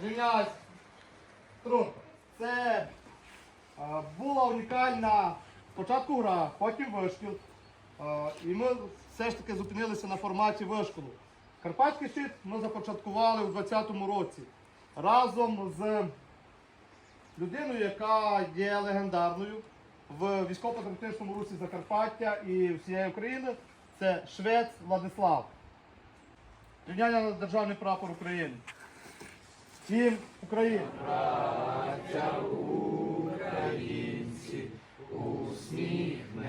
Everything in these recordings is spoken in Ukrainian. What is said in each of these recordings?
князь Трунка. Це була унікальна спочатку гра, потім вишкіл. І ми все ж таки зупинилися на форматі вишколу. Карпатський щит ми започаткували у 2020 році разом з людиною, яка є легендарною в військово-патріотичному русі Закарпаття і всієї України. Це швець Владислав. Рівняння на державний прапор України. Всім Україні! Браття українці Україна!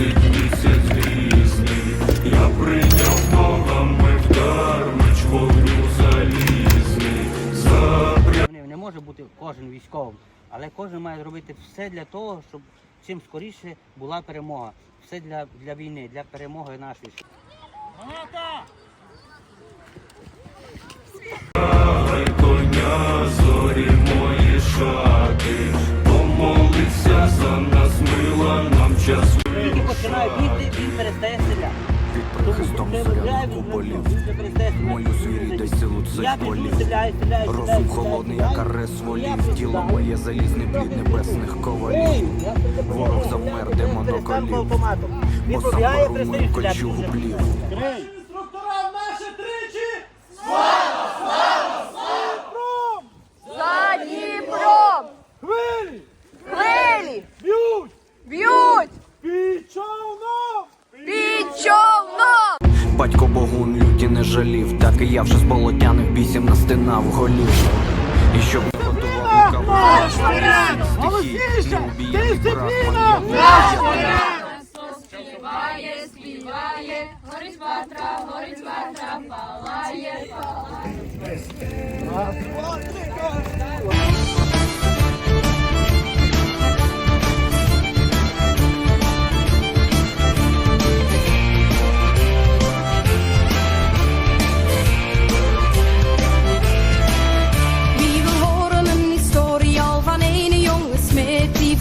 Світить місяць грізний. Я прийняв Бога, ми вдар, меч вогню залізний. Не, може бути кожен військовим, але кожен має зробити все для того, щоб чим скоріше була перемога. Все для, для війни, для перемоги нашої. Ай, коня, зорі мої шати. Помолися за нас, мила, час Тільки починає бігти, він перестає стріляти. Під прихистом він перестає стріляти. Мою звірі дай силу цих болів. Розум холодний, як арес волів, тіло моє залізне плід небесних ковалів. Ворог завмер, Він демон перестав околів. автоматом. Він Бо сам кольчугу Вже. плів. Жалів, так і я вже з болотяних бісів настинав голів. І щоб не готував рукава, Голосніше! Дисципліна! Співає,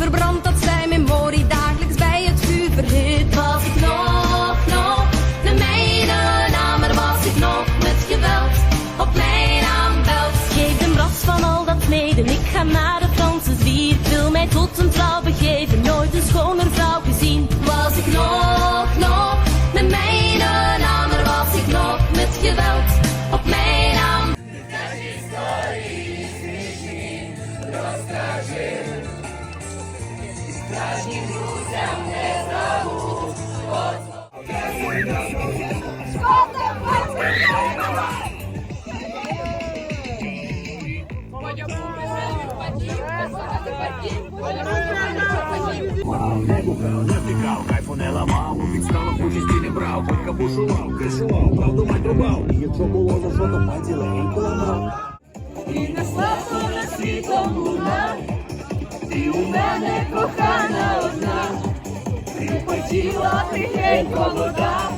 verbrandt dat zijn memorie dagelijks bij het vuur verhit. Was ik nog, nog de mijne naam Er was ik nog met geweld. Op mijn aanbelt Geef de bras van al dat meden Ik ga naar de Franse zwier. Wil mij tot een trouw begeven. Nooit een schoner vrouw gezien. Was ik nog, nog de mijne naam Er was ik nog met geweld. Op mijn aanbelt Кайфу не ламав, від станок участі не брав, батька бушував, кришував, правду мать рубав. І якщо було за що, то пальці легенько ламав. І несла на світлом луна, ти у мене кохана одна, ти хотіла тихенько вода,